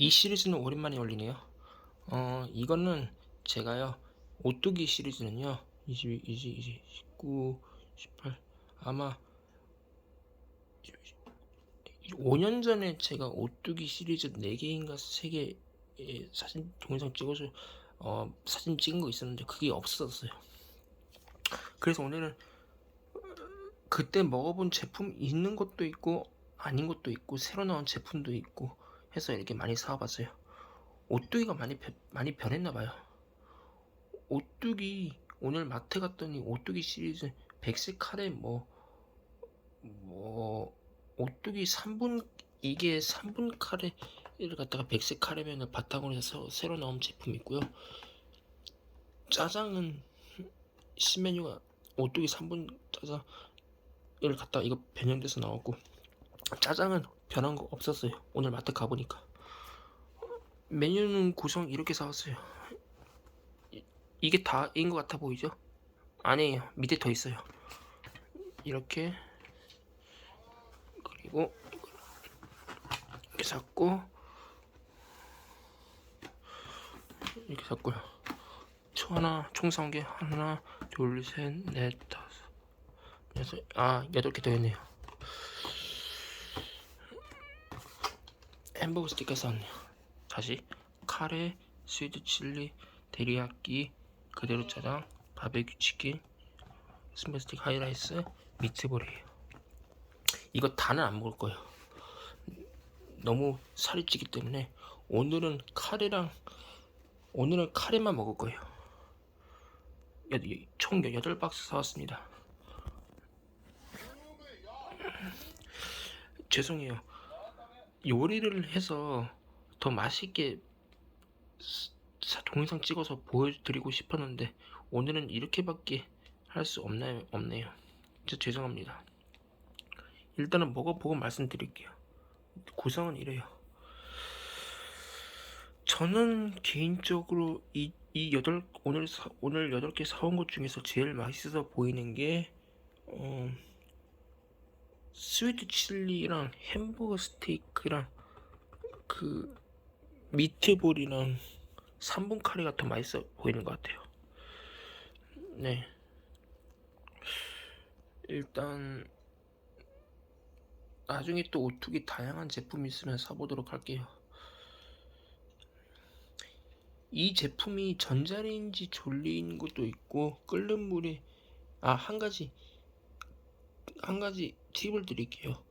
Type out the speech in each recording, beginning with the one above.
이 시리즈는 오랜만에 올리네요. 어, 이거는 제가요, 오뚜기 시리즈는요, 22, 20, 20, 19, 18, 아마 5년 전에 제가 오뚜기 시리즈 4개인가 3개 사진 동영상 찍어서 어, 사진 찍은 거 있었는데 그게 없었어요. 그래서 오늘은 그때 먹어본 제품 있는 것도 있고 아닌 것도 있고 새로 나온 제품도 있고 해서 이렇게 많이 사와봤어요. 오뚜기가 많이 변- 많이 변했나 봐요. 오뚜기 오늘 마트 갔더니 오뚜기 시리즈 백색 카레 뭐 뭐 오뚜기 3분 이게 3분 카레를 갖다가 백색 카레면을 바탕으로 해서 새로 나온 제품이 있고요. 짜장은 신메뉴가 오뚜기 3분 짜장을 갖다 이거 변형돼서 나왔고 짜장은 변한 거 없었어요. 오늘 마트 가보니까 메뉴는 구성 이렇게 사왔어요. 이- 이게 다인 것 같아 보이죠? 아니에요. 밑에 더 있어요. 이렇게 그리고 이렇게 샀고 이렇게 샀고요. 총 하나 총산게 하나 둘 셋 넷 다섯 여섯 아 여덟 개 더 있네요. 햄버거 스티커 샀네요. 다시 카레, 스위트 칠리, 데리야끼, 그대로 짜장, 바베큐 치킨, 스모스틱 하이라이스, 미트볼이에요. 이거 다는 안 먹을 거예요. 너무 살이 찌기 때문에 오늘은 카레랑 오늘은 카레만 먹을 거예요. 여- 총 8박스 사왔습니다. 죄송해요. 요리를 해서 더 맛있게 동영상 찍어서 보여드리고 싶었는데 오늘은 이렇게밖에 할 수 없나요? 없네요. 진짜 죄송합니다. 일단은 먹어보고 말씀드릴게요. 구성은 이래요. 저는 개인적으로 이, 이 여덟 오늘 사, 오늘 여덟 개 사온 것 중에서 제일 맛있어 보이는 게 어, 스위트 칠리랑 햄버거 스테이크랑 그 미트볼이랑 3분 카레가 더 맛있어 보이는 것 같아요. 네. 일단 나중에 또 오뚜기 다양한 제품 있으면 사보도록 할게요. 이 제품이 전자레인지 졸린 것도 있고 끓는 물에 아 한 가지 한 가지 팁을 드릴게요.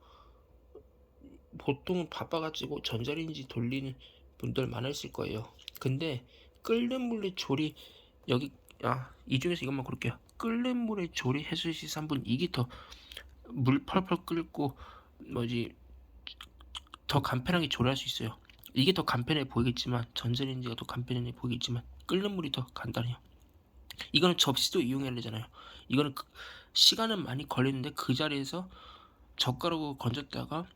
보통 바빠가지고 전자레인지 돌리는 분들 많으실 거예요. 근데 끓는 물에 조리 여기 아 이 중에서 이것만 고를게요. 끓는 물에 조리 해수시 3분 이게 더 물 펄펄 끓고 뭐지 더 간편하게 조리할 수 있어요. 이게 더 간편해 보이겠지만 전자레인지가 더 간편해 보이겠지만 끓는 물이 더 간단해요. 이거는 접시도 이용해야 되잖아요. 이거는 그- 시간은 많이 걸리는데 그 자리에서 젓가락으로 건졌다가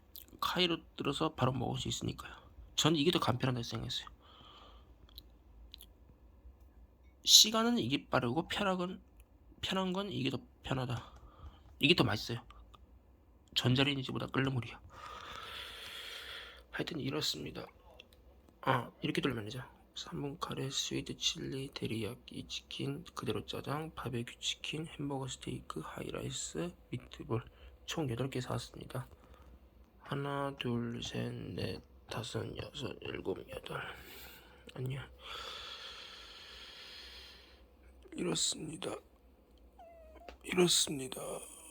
카이로 들어서 바로 먹을 수 있으니까요. 저는 이게 더 간편하다고 생각했어요. 시간은 이게 빠르고 편한 편한 건 이게 더 편하다. 이게 더 맛있어요. 전자레인지보다 끓는 물이요. 하여튼 이렇습니다. 아 이렇게 돌면 되죠. 3분 카레, 스위트 칠리, 데리야끼 치킨, 그대로 짜장, 바베큐 치킨, 햄버거 스테이크, 하이라이스, 미트볼 총 8개 사왔습니다. 하나, 둘, 셋, 넷, 다섯, 여섯, 일곱, 여덟. 아니야. 이렇습니다. 이렇습니다.